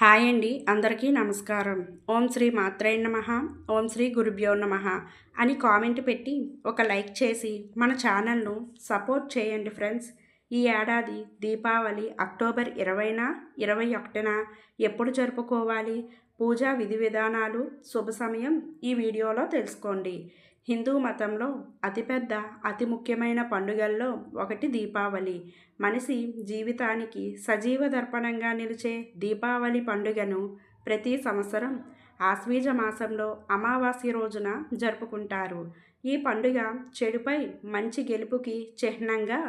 Hi అండి అందరికీ నమస్కారం. ఓం శ్రీ మాత్రే నమ ఓం శ్రీ గురుభ్యో నమ అని కామెంట్ పెట్టి ఒక లైక్ చేసి మన ఛానల్ను సపోర్ట్ చేయండి ఫ్రెండ్స్. ఈ ఏడాది దీపావళి అక్టోబర్ ఇరవైన ఇరవై ఒకటిన ఎప్పుడు జరుపుకోవాలి? పూజా విధి విధానాలు శుభ సమయం ఈ వీడియోలో తెలుసుకోండి. హిందూ మతంలో అతిపెద్ద అతి ముఖ్యమైన పండుగల్లో ఒకటి దీపావళి. మనిషి జీవితానికి సజీవ దర్పణంగా నిలిచే దీపావళి పండుగను ప్రతి సంవత్సరం ఆశ్వీజ మాసంలో అమావాస్య రోజున జరుపుకుంటారు. ఈ పండుగ చెడుపై మంచి గెలుపుకి చిహ్నంగా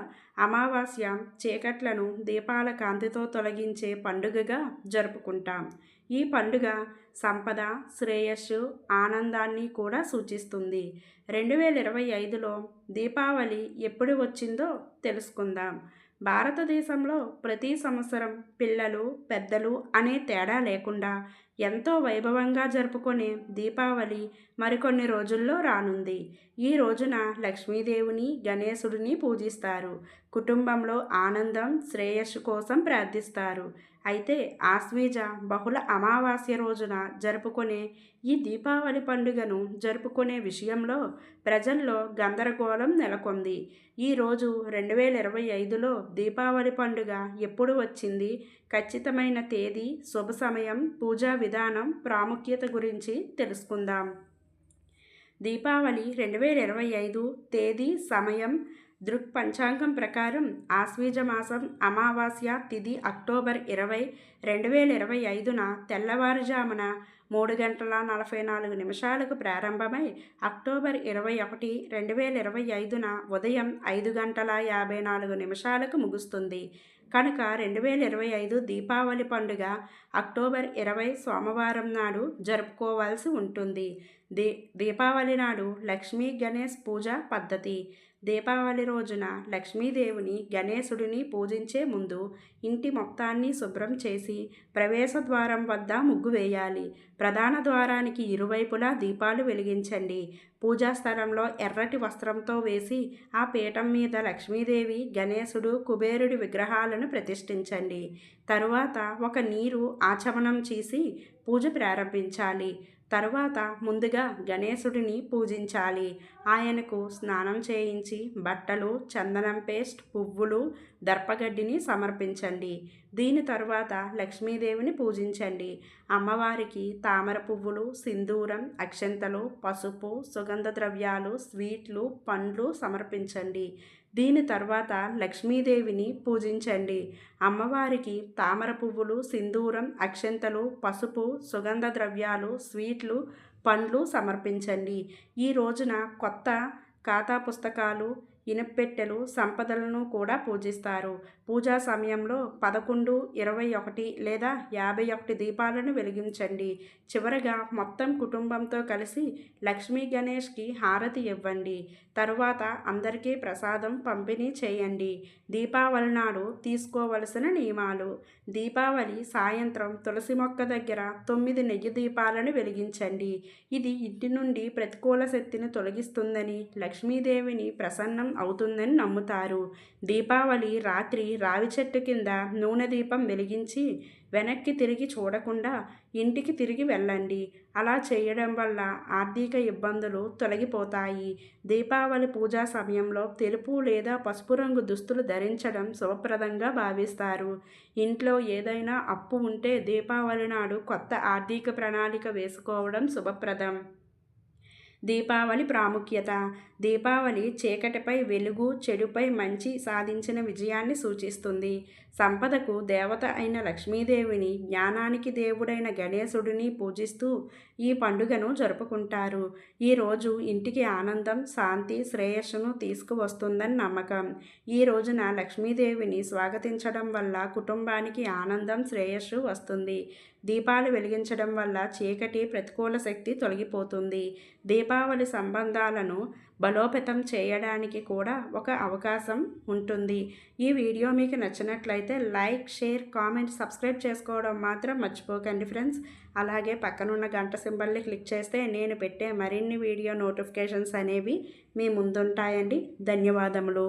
అమావాస్య చీకట్లను దీపాల కాంతితో తొలగించే పండుగగా జరుపుకుంటాం. ఈ పండుగ సంపద శ్రేయస్సు ఆనందాన్ని కూడా సూచిస్తుంది. రెండు వేల ఇరవై ఐదులో దీపావళి ఎప్పుడు వచ్చిందో తెలుసుకుందాం. భారతదేశంలో ప్రతి సంవత్సరం పిల్లలు పెద్దలు అనే తేడా లేకుండా ఎంతో వైభవంగా జరుపుకునే దీపావళి మరికొన్ని రోజుల్లో రానుంది. ఈ రోజున లక్ష్మీదేవిని గణేశుడిని పూజిస్తారు. కుటుంబంలో ఆనందం శ్రేయస్సు కోసం ప్రార్థిస్తారు. అయితే ఆశ్వీజ బహుళ అమావాస్య రోజున జరుపుకునే ఈ దీపావళి పండుగను జరుపుకునే విషయంలో ప్రజల్లో గందరగోళం నెలకొంది. ఈరోజు రెండు వేల ఇరవై ఐదులో దీపావళి పండుగ ఎప్పుడు వచ్చింది? ఖచ్చితమైన తేదీ శుభ సమయం పూజా విధానం ప్రాముఖ్యత గురించి తెలుసుకుందాం. దీపావళి రెండు వేల ఇరవై ఐదు తేదీ సమయం దృక్ పంచాంగం ప్రకారం ఆశ్వీజ మాసం అమావాస్య తిథి అక్టోబర్ ఇరవై రెండు వేల ఇరవై ఐదున తెల్లవారుజామున మూడు గంటల నలభై నాలుగు నిమిషాలకు ప్రారంభమై అక్టోబర్ ఇరవై ఒకటి రెండు వేల ఇరవై ఐదున ఉదయం ఐదు గంటల యాభై నాలుగు నిమిషాలకు ముగుస్తుంది. కనుక రెండు వేల ఇరవై ఐదు దీపావళి పండుగ అక్టోబర్ ఇరవై సోమవారం నాడు జరుపుకోవాల్సి ఉంటుంది. దీ దీపావళి నాడు లక్ష్మీ గణేష్ పూజ పద్ధతి. దీపావళి రోజున లక్ష్మీదేవిని గణేశుడిని పూజించే ముందు ఇంటి మొత్తాన్ని శుభ్రం చేసి ప్రవేశ ద్వారం వద్ద ముగ్గు వేయాలి. ప్రధాన ద్వారానికి ఇరువైపులా దీపాలు వెలిగించండి. పూజా స్థలంలో ఎర్రటి వస్త్రంతో వేసి ఆ పీఠం మీద లక్ష్మీదేవి గణేశుడు కుబేరుడి విగ్రహాలను ప్రతిష్ఠించండి. తరువాత ఒక నీరు ఆచమనం చేసి పూజ ప్రారంభించాలి. తరువాత ముందుగా గణేశుడిని పూజించాలి. ఆయనకు స్నానం చేయించి బట్టలు చందనం పేస్ట్ పువ్వులు దర్పగడ్డిని సమర్పించండి. దీని తరువాత లక్ష్మీదేవిని పూజించండి. అమ్మవారికి తామర పువ్వులు సింధూరం అక్షంతలు పసుపు సుగ సుగంధ ద్రవ్యాలు స్వీట్లు పండ్లు సమర్పించండి. దీని తర్వాత లక్ష్మీదేవిని పూజించండి. అమ్మవారికి తామర పువ్వులు సింధూరం అక్షంతలు పసుపు సుగంధ ద్రవ్యాలు స్వీట్లు పండ్లు సమర్పించండి. ఈ రోజున కొత్త ఖాతా పుస్తకాలు ఇనుపెట్టెలు సంపదలను కూడా పూజిస్తారు. పూజా సమయంలో పదకొండు ఇరవై ఒకటి లేదా యాభై ఒకటి దీపాలను వెలిగించండి. చివరగా మొత్తం కుటుంబంతో కలిసి లక్ష్మీ గణేష్కి హారతి ఇవ్వండి. తరువాత అందరికీ ప్రసాదం పంపిణీ చేయండి. దీపావళి నాడు తీసుకోవలసిన నియమాలు. దీపావళి సాయంత్రం తులసి మొక్క దగ్గర తొమ్మిది నెయ్యి దీపాలను వెలిగించండి. ఇది ఇంటి నుండి ప్రతికూల శక్తిని తొలగిస్తుందని లక్ష్మీదేవిని ప్రసన్నం అవుతుందని నమ్ముతారు. దీపావళి రాత్రి రావి చెట్టు కింద నూనె దీపం వెలిగించి వెనక్కి తిరిగి చూడకుండా ఇంటికి తిరిగి వెళ్ళండి. అలా చేయడం వల్ల ఆర్థిక ఇబ్బందులు తొలగిపోతాయి. దీపావళి పూజా సమయంలో తెలుపు లేదా పసుపు రంగు దుస్తులు ధరించడం శుభప్రదంగా భావిస్తారు. ఇంట్లో ఏదైనా అప్పు ఉంటే దీపావళి నాడు కొత్త ఆర్థిక ప్రణాళిక వేసుకోవడం శుభప్రదం. దీపావళి ప్రాముఖ్యత. దీపావళి చీకటిపై వెలుగు చెడుపై మంచి సాధించిన విజయాన్ని సూచిస్తుంది. సంపదకు దేవత అయిన లక్ష్మీదేవిని జ్ఞానానికి దేవుడైన గణేశుడిని పూజిస్తూ ఈ పండుగను జరుపుకుంటారు. ఈరోజు ఇంటికి ఆనందం శాంతి శ్రేయస్సును తీసుకువస్తుందని నమ్మకం. ఈ రోజున లక్ష్మీదేవిని స్వాగతించడం వల్ల కుటుంబానికి ఆనందం శ్రేయస్సు వస్తుంది. దీపాలు వెలిగించడం వల్ల చీకటి ప్రతికూల శక్తి తొలగిపోతుంది. దీపావళి సంబంధాలను బలోపేతం చేయడానికి కూడా ఒక అవకాశం ఉంటుంది. ఈ వీడియో మీకు నచ్చినట్లయితే లైక్ షేర్ కామెంట్ సబ్స్క్రైబ్ చేసుకోవడం మాత్రం మర్చిపోకండి ఫ్రెండ్స్. అలాగే పక్కనున్న గంట సింబల్ని క్లిక్ చేస్తే నేను పెట్టే మరిన్ని వీడియో నోటిఫికేషన్స్ అనేవి మీ ముందుంటాయండి. ధన్యవాదములు.